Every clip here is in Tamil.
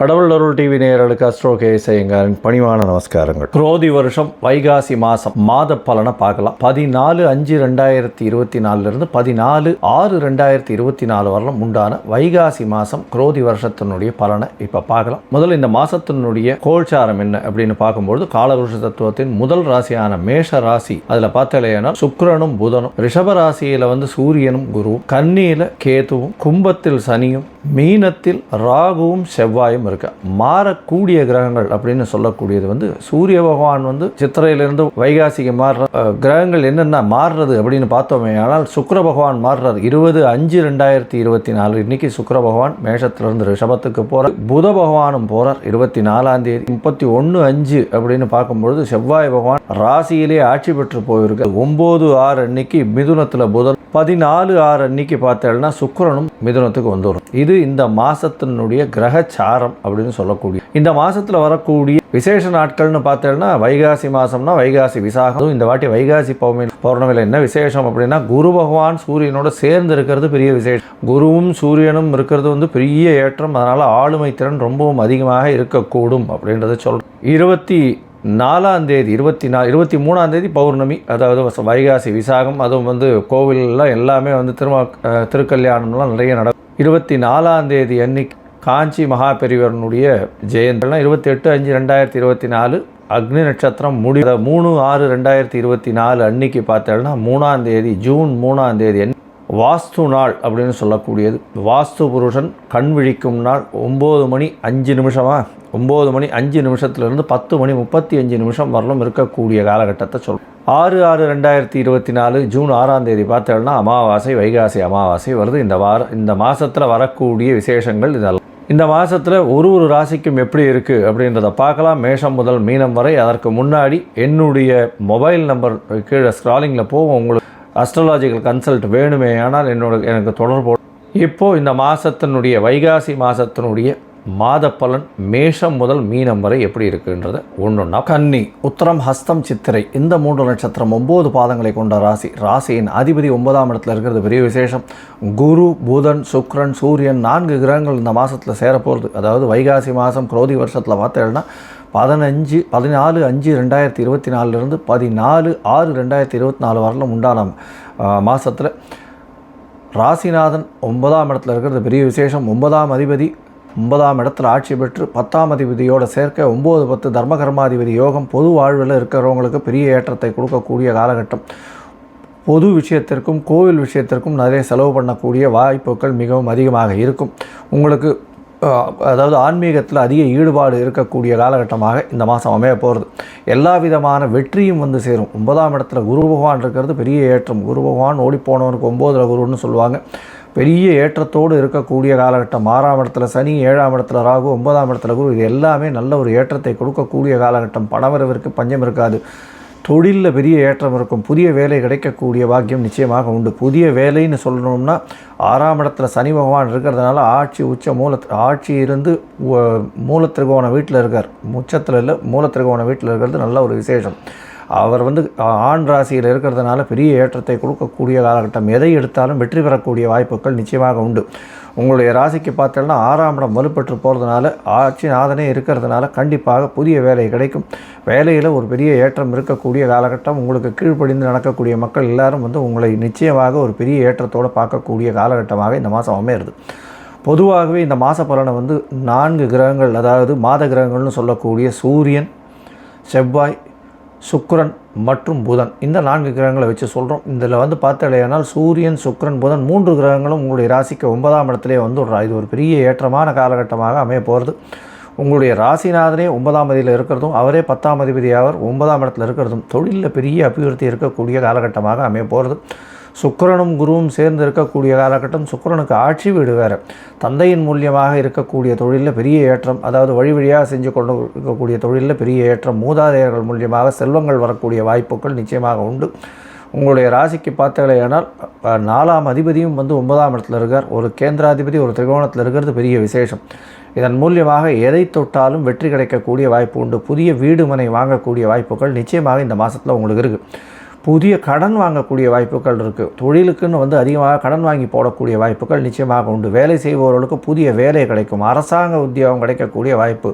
கடவுள் அருள் டிவி நேயர்களுக்கு அஸ்ட்ரோ கேசையங்காரின் பணிவான நமஸ்காரங்கள். குரோதி வருஷம் வைகாசி மாதம் மாத பலனை பார்க்கலாம். பதினாலு அஞ்சு ரெண்டாயிரத்தி இருபத்தி நாலுலேருந்து பதினாலு ஆறு ரெண்டாயிரத்தி இருபத்தி நாலு வரலாம் உண்டான வைகாசி மாதம் குரோதி வருஷத்தினுடைய பலனை இப்போ பார்க்கலாம். முதல்ல இந்த மாதத்தினுடைய கோல்சாரம் என்ன அப்படின்னு பார்க்கும்பொழுது காலவருஷ தத்துவத்தின் முதல் ராசியான மேஷ ராசி அதில் பார்த்தாலேனா சுக்கரனும் புதனும். ரிஷப ராசியில் வந்து சூரியனும் குருவும் கன்னியில் கேதுவும் கும்பத்தில் சனியும் மீனத்தில் ராகுவும் செவ்வாயும் இருக்கு. மாறக்கூடிய கிரகங்கள் அப்படின்னு சொல்லக்கூடியது வந்து சூரிய பகவான் வந்து சித்திரையிலிருந்து வைகாசிக்கு மாறுற கிரகங்கள் என்னென்ன மாறுறது அப்படின்னு பார்த்தோமே ஆனால் சுக்கர பகவான் மாறுறார். இருபது அஞ்சு ரெண்டாயிரத்தி இருபத்தி நாலு இன்னைக்கு சுக்கர பகவான் மேஷத்திலிருந்து ரிஷபத்துக்கு போகிறார் புத பகவானும் போகிறார் இருபத்தி நாலாம் தேதி. முப்பத்தி ஒன்று அஞ்சு அப்படின்னு பார்க்கும்பொழுது செவ்வாய் பகவான் ராசியிலே ஆட்சி பெற்று போயிருக்கு ஒம்பது ஆறு அன்னைக்கு மிதுனத்தில் புதன் பதினாலு ஆறு அன்னைக்கு பார்த்தேன்னா சுக்கிரனும் மிதுனத்துக்கு வந்துடும் இது இந்த மாதத்தினுடைய கிரகச்சாரம் அப்படின்னு சொல்லக்கூடிய இந்த மாதத்தில் வரக்கூடிய விசேஷ நாட்கள்னு பார்த்தேன்னா வைகாசி மாதம்னா வைகாசி விசாகம். இந்த வாட்டி வைகாசி பௌர்ணமி பௌர்ணமியில் என்ன விசேஷம் அப்படின்னா குரு பகவான் சூரியனோட சேர்ந்து இருக்கிறது பெரிய விசேஷம். குருவும் சூரியனும் இருக்கிறது வந்து பெரிய ஏற்றம். அதனால் ஆளுமை திறன் ரொம்பவும் அதிகமாக இருக்கக்கூடும் அப்படின்றத சொல்கிறோம் இருபத்தி நாலாம் தேதி இருபத்தி நா இருபத்தி மூணாம் தேதி பௌர்ணமி அதாவது வைகாசி விசாகம் அதுவும் வந்து கோவிலெல்லாம் எல்லாமே வந்து திருமா திருக்கல்யாணம்லாம் நிறைய நடக்கும். இருபத்தி நாலாம் தேதி அன்னைக்கு காஞ்சி மகாபெரிவரனுடைய ஜெயந்திலாம் இருபத்தி எட்டு அஞ்சு ரெண்டாயிரத்தி இருபத்தி நாலு அக்னி நட்சத்திரம் முடி மூணு ஆறு ரெண்டாயிரத்தி இருபத்தி நாலு அன்னைக்கு பார்த்தோம்னா மூணாம் தேதி ஜூன் மூணாம் தேதி வாஸ்து நாள் அப்படின்னு சொல்லக்கூடியது. வாஸ்து புருஷன் கண் விழிக்கும் நாள் ஒம்பது மணி அஞ்சு நிமிஷமா? ஒம்பது மணி அஞ்சு நிமிஷத்துலேருந்து பத்து மணி முப்பத்தி அஞ்சு நிமிஷம் வரலும் இருக்கக்கூடிய காலகட்டத்தை சொல்லும் ஆறு ஆறு ரெண்டாயிரத்தி இருபத்தி நாலு ஜூன் ஆறாம் தேதி பார்த்தோம்னா அமாவாசை வைகாசி அமாவாசை வருது. இந்த வார இந்த மாதத்தில் வரக்கூடிய விசேஷங்கள் இதெல்லாம். இந்த மாதத்தில் ஒரு ஒரு ராசிக்கும் எப்படி இருக்குது அப்படின்றத பார்க்கலாம். மேஷம் முதல் மீனம் வரை அதற்கு முன்னாடி என்னுடைய மொபைல் நம்பர் கீழே ஸ்க்ராலிங்கில் போவோம் உங்களுக்கு அஸ்ட்ராலாஜிக்கல் கன்சல்ட் வேணுமே ஆனால் என்னோட எனக்கு தொடர்பு இப்போது இந்த மாதத்தினுடைய வைகாசி மாதத்தினுடைய மாத பலன் மேஷம் முதல் மீனம் வரை எப்படி இருக்குன்றத ஒன்றுன்னா கன்னி உத்தரம் ஹஸ்தம் சித்திரை இந்த மூன்று நட்சத்திரம் ஒம்பது பாதங்களை கொண்ட ராசி. ராசியின் அதிபதி ஒன்பதாம் இடத்துல இருக்கிறது பெரிய விசேஷம். குரு புதன் சுக்ரன் சூரியன் நான்கு கிரகங்கள் இந்த மாதத்தில் சேரப்போகிறது அதாவது வைகாசி மாதம் குரோதி வருஷத்தில் பார்த்தேன்னா பதினஞ்சு பதினாலு அஞ்சு ரெண்டாயிரத்தி இருபத்தி நாலுலேருந்து பதினாலு ஆறு ரெண்டாயிரத்தி இருபத்தி நாலு வரலும் உண்டான மாதத்தில் ராசிநாதன் ஒன்பதாம் இடத்துல இருக்கிறது. பெரிய விசேஷம். ஒன்பதாம் அதிபதி ஒன்பதாம் இடத்துல ஆட்சி பெற்று பத்தாம் அதிபதியோட சேர்க்க ஒம்பது பத்து தர்மகர்மாதிபதி யோகம் பொது வாழ்வில் இருக்கிறவங்களுக்கு பெரிய ஏற்றத்தை கொடுக்கக்கூடிய காலகட்டம். பொது விஷயத்திற்கும் கோவில் விஷயத்திற்கும் நிறைய செலவு பண்ணக்கூடிய வாய்ப்புகள் மிகவும் அதிகமாக இருக்கும். உங்களுக்கு அதாவது ஆன்மீகத்தில் அதிக ஈடுபாடு இருக்கக்கூடிய காலகட்டமாக இந்த மாதம் அமைய போகிறது எல்லா விதமான வெற்றியும் வந்து சேரும். ஒன்பதாம் இடத்துல குரு பகவான் இருக்கிறது பெரிய ஏற்றம். குரு பகவான் ஓடிப்போனவனுக்கு ஒம்போதில் குருன்னு சொல்லுவாங்க. பெரிய ஏற்றத்தோடு இருக்கக்கூடிய காலகட்டம். ஆறாம் இடத்துல சனி ஏழாம் இடத்துல ராகு ஒன்பதாம் இடத்துல குரு. இது எல்லாமே நல்ல ஒரு ஏற்றத்தை கொடுக்கக்கூடிய காலகட்டம். பணவரவிற்கு பஞ்சம் இருக்காது. தொழிலில் பெரிய ஏற்றம் இருக்கும். புதிய வேலை கிடைக்கக்கூடிய பாக்கியம் நிச்சயமாக உண்டு. புதிய வேலைன்னு சொல்லணும்னா ஆறாம் இடத்துல சனி பகவான் இருக்கிறதுனால ஆட்சி உச்ச மூல ஆட்சி இருந்து உ- மூலத்திருகோண வீட்டில் இருக்கார். உச்சத்தில் இல்லை மூலத்திருகோண வீட்டில் இருக்கிறது நல்ல ஒரு விசேஷம். அவர் வந்து ஆண் ராசியில் இருக்கிறதுனால பெரிய ஏற்றத்தை கொடுக்கக்கூடிய காலகட்டம். எதை எடுத்தாலும் வெற்றி பெறக்கூடிய வாய்ப்புகள் நிச்சயமாக உண்டு. உங்களுடைய ராசிக்கு பார்த்தோம்னா ஆறாம் இடம் வலுப்பெற்று போகிறதுனால ஆட்சி நாதனே இருக்கிறதுனால கண்டிப்பாக புதிய வேலை கிடைக்கும். வேலையில் ஒரு பெரிய ஏற்றம் இருக்கக்கூடிய காலகட்டம். உங்களுக்கு கீழ்ப்படிந்து நடக்கக்கூடிய மக்கள் எல்லாரும் வந்து உங்களை நிச்சயமாக ஒரு பெரிய ஏற்றத்தோடு பார்க்கக்கூடிய காலகட்டமாக இந்த மாதம் அமையிறது. பொதுவாகவே இந்த மாத பலனை வந்து நான்கு கிரகங்கள் அதாவது மாத கிரகங்கள்னு சொல்லக்கூடிய சூரியன் செவ்வாய் சுக்ரன் மற்றும் புதன். இந்த நான்கு கிரகங்களை வச்சு சொல்கிறோம் இதில் வந்து பார்த்தாலேயானால் சூரியன் சுக்கிரன் புதன் மூன்று கிரகங்களும் உங்களுடைய ராசிக்கு ஒன்பதாம் இடத்துலேயே வந்து இது ஒரு பெரிய ஏற்றமான காலகட்டமாக அமைய போகிறது. உங்களுடைய ராசிநாதனே ஒன்பதாம் அதிபதியில் இருக்கிறதும் அவரே பத்தாம் அதிபதியாவர் ஒன்பதாம் இடத்துல இருக்கிறதும் தொழிலில் பெரிய அபிவிருத்தி இருக்கக்கூடிய காலகட்டமாக அமைய போகிறது. சுக்கிரனும் குருவும் சேர்ந்து இருக்கக்கூடிய காலகட்டம் சுக்கரனுக்கு ஆட்சி வீடு வேறு. தந்தையின் மூலியமாக இருக்கக்கூடிய தொழிலில் பெரிய ஏற்றம் அதாவது வழி வழியாக செஞ்சு கொண்டு இருக்கக்கூடிய தொழிலில் பெரிய ஏற்றம் மூதாதையர்கள் மூலியமாக செல்வங்கள் வரக்கூடிய வாய்ப்புகள் நிச்சயமாக உண்டு. உங்களுடைய ராசிக்கு பார்த்தீங்களேனால் நாலாம் அதிபதியும் வந்து ஒன்பதாம் இடத்துல இருக்கார். ஒரு கேந்திராதிபதி ஒரு திரிகோணத்தில் இருக்கிறது பெரிய விசேஷம். இதன் மூலியமாக எதை தொட்டாலும் வெற்றி கிடைக்கக்கூடிய வாய்ப்பு உண்டு. புதிய வீடு மனை வாங்கக்கூடிய வாய்ப்புகள் நிச்சயமாக இந்த மாதத்தில் உங்களுக்கு இருக்குது புதிய கடன் வாங்கக்கூடிய வாய்ப்புகள் இருக்குது தொழிலுக்குன்னு வந்து அதிகமாக கடன் வாங்கி போடக்கூடிய வாய்ப்புகள் நிச்சயமாக உண்டு. வேலை செய்பவர்களுக்கு புதிய வேலை கிடைக்கும். அரசாங்க உத்தியோகம் கிடைக்கக்கூடிய வாய்ப்பு.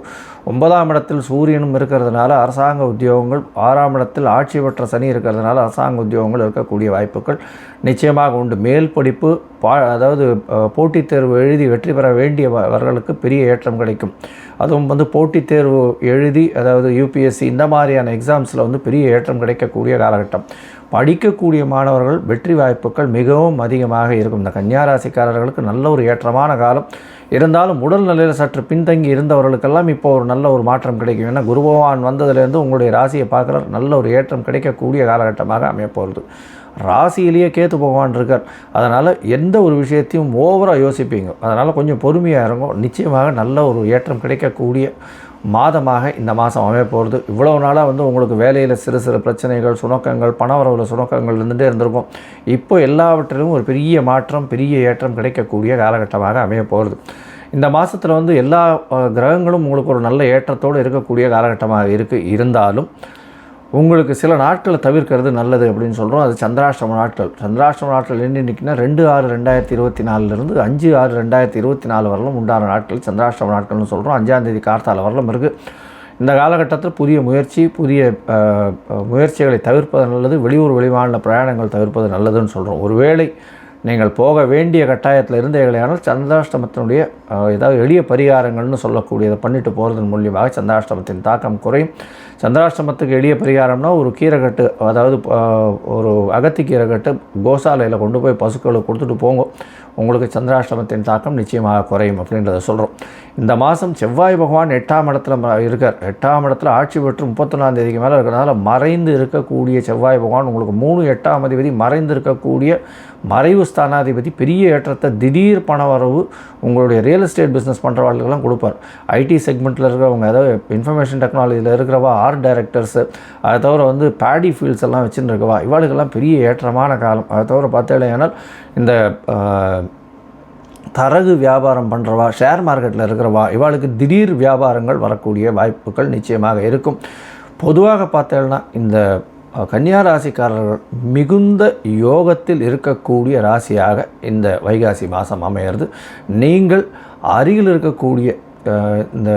ஒன்பதாம் இடத்தில் சூரியனும் இருக்கிறதுனால அரசாங்க உத்தியோகங்கள் ஆறாம் இடத்தில் ஆட்சி பெற்ற சனி இருக்கிறதுனால அரசாங்க உத்தியோகங்கள் இருக்கக்கூடிய வாய்ப்புகள் நிச்சயமாக உண்டு. மேல் படிப்பு பா அதாவது போட்டித் தேர்வு எழுதி வெற்றி பெற வேண்டியவர்களுக்கு பெரிய ஏற்றம் கிடைக்கும். அதுவும் வந்து போட்டித் தேர்வு எழுதி அதாவது யூபிஎஸ்சி இந்த மாதிரியான எக்ஸாம்ஸில் வந்து பெரிய ஏற்றம் கிடைக்கக்கூடிய காலகட்டம். படிக்கக்கூடிய மாணவர்கள் வெற்றி வாய்ப்புகள் மிகவும் அதிகமாக இருக்கும். இந்த கன்னியாராசிக்காரர்களுக்கு நல்ல ஒரு ஏற்றமான காலம். இருந்தாலும் உடல் நிலையில் சற்று பின்தங்கி இருந்தவர்களுக்கெல்லாம் இப்போ ஒரு நல்ல ஒரு மாற்றம் கிடைக்கும். ஏன்னா குரு பகவான் வந்ததுலேருந்து உங்களுடைய ராசியை பார்க்குற நல்ல ஒரு ஏற்றம் கிடைக்கக்கூடிய காலகட்டமாக அமையப்போகிறது ராசியிலேயே கேத்து பகவான் இருக்கார். அதனால் எந்த ஒரு விஷயத்தையும் ஓவராக யோசிப்பீங்க. அதனால் கொஞ்சம் பொறுமையாக இருக்கும் நிச்சயமாக நல்ல ஒரு ஏற்றம் கிடைக்கக்கூடிய மாதமாக இந்த மாதம் அமைய போகிறது. இவ்வளோ நாளாக வந்து உங்களுக்கு வேலையில் சிறு சிறு பிரச்சனைகள் சுணக்கங்கள் பணவரவில் சுணக்கங்கள் இருந்துகிட்டே இருந்திருக்கும். இப்போ எல்லாவற்றிலும் ஒரு பெரிய மாற்றம் பெரிய ஏற்றம் கிடைக்கக்கூடிய காலகட்டமாக அமைய போகிறது. இந்த மாதத்தில் வந்து எல்லா கிரகங்களும் உங்களுக்கு ஒரு நல்ல ஏற்றத்தோடு இருக்கக்கூடிய காலகட்டமாக இருக்குது இருந்தாலும் உங்களுக்கு சில நாட்களை தவிர்க்கிறது நல்லது அப்படின்னு சொல்கிறோம் அது சந்திராஷ்டம நாட்கள். சந்திராஷ்டம நாட்கள் என்ன இன்னைக்குன்னா ரெண்டு ஆறு ரெண்டாயிரத்தி இருபத்தி நாலுலேருந்து அஞ்சு ஆறு ரெண்டாயிரத்தி இருபத்தி நாலு வரலும் உண்டான நாட்கள். சந்திராஷ்டம நாட்கள்னு சொல்கிறோம் அஞ்சாந்தேதி கார்த்தால வரலும் இருக்குது இந்த காலகட்டத்தில் புதிய முயற்சி புதிய முயற்சிகளை தவிர்ப்பது நல்லது. வெளியூர் வெளிமாநில பிரயாணங்கள் தவிர்ப்பது நல்லதுன்னு சொல்கிறோம் ஒருவேளை நீங்கள் போக வேண்டிய கட்டாயத்தில் இருந்தீர்களானால் சந்திராஷ்டமத்தினுடைய ஏதாவது எளிய பரிகாரங்கள்னு சொல்லக்கூடியதை பண்ணிட்டு போகிறதன் மூலியமாக சந்தாஷ்டமத்தின் தாக்கம் குறையும். சந்திராஷ்டமத்துக்கு எளிய பரிகாரம்னா ஒரு கீரைக்கட்டு அதாவது ஒரு அகத்தி கீரைக்கட்டு கோசாலையில் கொண்டு போய் பசுக்களுக்கு கொடுத்துட்டு போங்க. உங்களுக்கு சந்திராஷ்டமத்தின் தாக்கம் நிச்சயமாக குறையும் அப்படின்றத சொல்கிறோம் இந்த மாதம் செவ்வாய் பகவான் எட்டாம் இடத்துல ம- இருக்கார். எட்டாம் இடத்துல ஆட்சி பெற்று முப்பத்தொன்னாம் தேதிக்கு மேலே இருக்கிறனால மறைந்து இருக்கக்கூடிய செவ்வாய் பகவான் உங்களுக்கு மூணு எட்டாம் அதிபதி மறைந்து இருக்கக்கூடிய மறைவு ஸ்தானாதிபதி பெரிய ஏற்றத்தை திடீர் பணவரவு உங்களுடைய ரியல் எஸ்டேட் பிஸ்னஸ் பண்ணுறவர்களுக்கெல்லாம் கொடுப்பார். ஐடி செக்மெண்ட்டில் இருக்கிறவங்க ஏதாவது இன்ஃபர்மேஷன் டெக்னாலஜியில் இருக்கிறவா ஆர்ட் டைரக்டர்ஸு அதை தவிர வந்து பேடி ஃபீல்ட்ஸ் எல்லாம் வச்சுன்னு இருக்கவா இவாளுக்கெல்லாம் பெரிய ஏற்றமான காலம். அதை தவிர பார்த்தேனால் இந்த தரகு வியாபாரம் பண்ணுறவா ஷேர் மார்க்கெட்டில் இருக்கிறவா இவாளுக்கு திடீர் வியாபாரங்கள் வரக்கூடிய வாய்ப்புகள் நிச்சயமாக இருக்கும். பொதுவாக பார்த்தேன்னா இந்த கன்னியா ராசிக்காரர்கள் மிகுந்த யோகத்தில் இருக்கக்கூடிய ராசியாக இந்த வைகாசி மாதம் அமையிறது. நீங்கள் அருகில் இருக்கக்கூடிய இந்த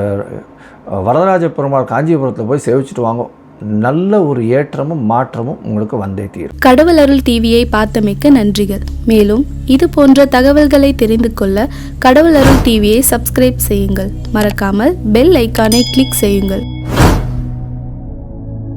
வரதராஜ பெருமாள் காஞ்சிபுரத்தில் போய் சேவிச்சுட்டு வாங்க. நல்ல ஒரு ஏற்றமும் மாற்றமும் உங்களுக்கு வந்தே தீரும். கடவுள் அருள் டிவியை பார்த்தமைக்க நன்றிகள். மேலும் இது போன்ற தகவல்களை தெரிந்து கொள்ள கடவுள் அருள் டிவியை சப்ஸ்கிரைப் செய்யுங்கள். மறக்காமல் பெல் ஐக்கானை கிளிக் செய்யுங்கள்.